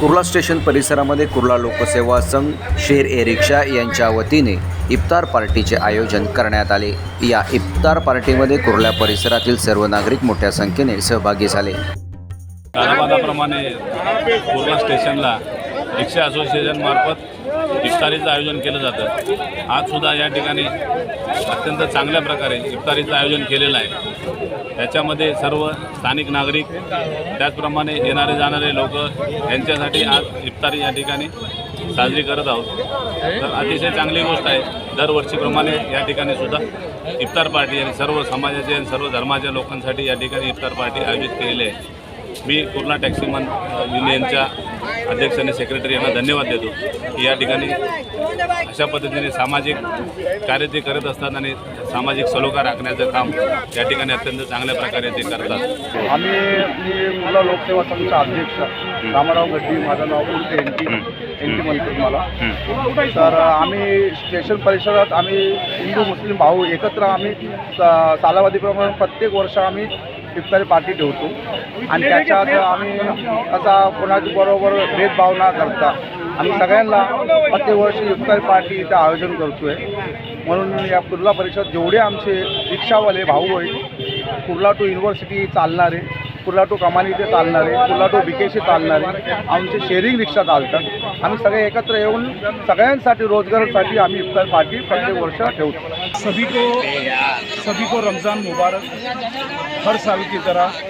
Kurla station परिसरामध्ये कुर्ला लोकसेवा संघ शेर ए रिक्षा यांच्या वतीने इफ्तार पार्टीचे आयोजन करण्यात आले. या इफ्तार पार्टीमध्ये कुर्ला परिसरातील सर्व नागरिक मोठ्या संख्येने सहभागी झाले. कुर्ला स्टेशनला रिक्षा असोसिएशनमार्फत इफ्तारीचं आयोजन केलं जातं. आजसुद्धा या ठिकाणी अत्यंत चांगल्या प्रकारे इफ्तारीचं आयोजन केलेलं आहे. त्याच्यामध्ये सर्व स्थानिक नागरिक त्याचप्रमाणे येणारे जाणारे लोक यांच्यासाठी आज इफ्तारी या ठिकाणी साजरी करत आहोत. तर अतिशय चांगली गोष्ट आहे. दरवर्षीप्रमाणे या ठिकाणी सुद्धा इफ्तार पार्टी आणि सर्व समाजाचे आणि सर्व धर्माच्या लोकांसाठी या ठिकाणी इफ्तार पार्टी आयोजित केलेली आहे. मी पूर्ण टॅक्सीमन युनियनच्या अध्यक्ष आणि सेक्रेटरी यांना धन्यवाद देतो. की या ठिकाणी अशा पद्धतीने सामाजिक कार्य ते करत असतात आणि सामाजिक सलोखा राखण्याचं काम या ठिकाणी अत्यंत चांगल्या प्रकारे ते करतात. आम्ही मी मुला लोकसेवा संघचा अध्यक्ष रामाराव गड्डी माझं नाव उलटे एन टी एन टी मला. तर आम्ही स्टेशन परिसरात आम्ही हिंदू मुस्लिम भाऊ एकत्र आम्ही स- सालावादीप्रमाणे प्रत्येक वर्ष आम्ही इफ्तारी पार्टी ठेवतो. आणि त्याच्यात आम्ही असा कोणाच्या बरोबर भेदभाव न करता आम्ही सगळ्यांना प्रत्येक वर्षी इफ्तारी पार्टी इथं आयोजन करतोय. म्हणून या कुर्ला परिषद जेवढे आमचे रिक्षावाले भाऊ आहेत कुर्ला टू युनिव्हर्सिटी चालणारे कुर्ला टू कमानी ते चालणारे कुर्ला टू बिकेशी चालणारे आमचे शेअरिंग रिक्षा चालतात. आम्ही सगळे एकत्र येऊन सगळ्यांसाठी रोजगारासाठी आम्ही इफ्तार पार्टी प्रत्येक वर्ष ठेवतो. सभी को सभी को रमज़ान मुबारक. हर साल की तरह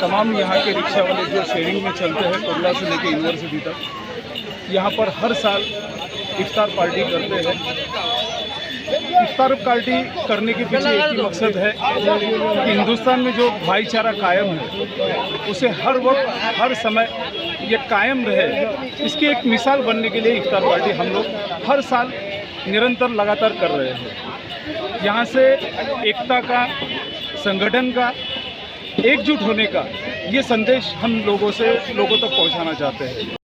तमाम यहाँ के रिक्शा वाले जो शेयरिंग में चलते हैं कुर्ला से लेकर यूनिवर्सिटी तक यहाँ पर हर साल इफ्तार पार्टी करते हैं। इफ्तार पार्टी करने के पीछे एक ही मकसद है कि हिंदुस्तान में जो भाईचारा कायम है, उसे हर वक्त, हर समय ये कायम रहे। इसकी एक मिसाल बनने के लिए इफ्तार पार्टी हम लोग हर साल निरंतर लगातार कर रहे हैं। यहाँ से एकता का, संगठन का, एकजुट होने का ये संदेश हम लोगों से, लोगों तक पहुंचाना चाहते हैं।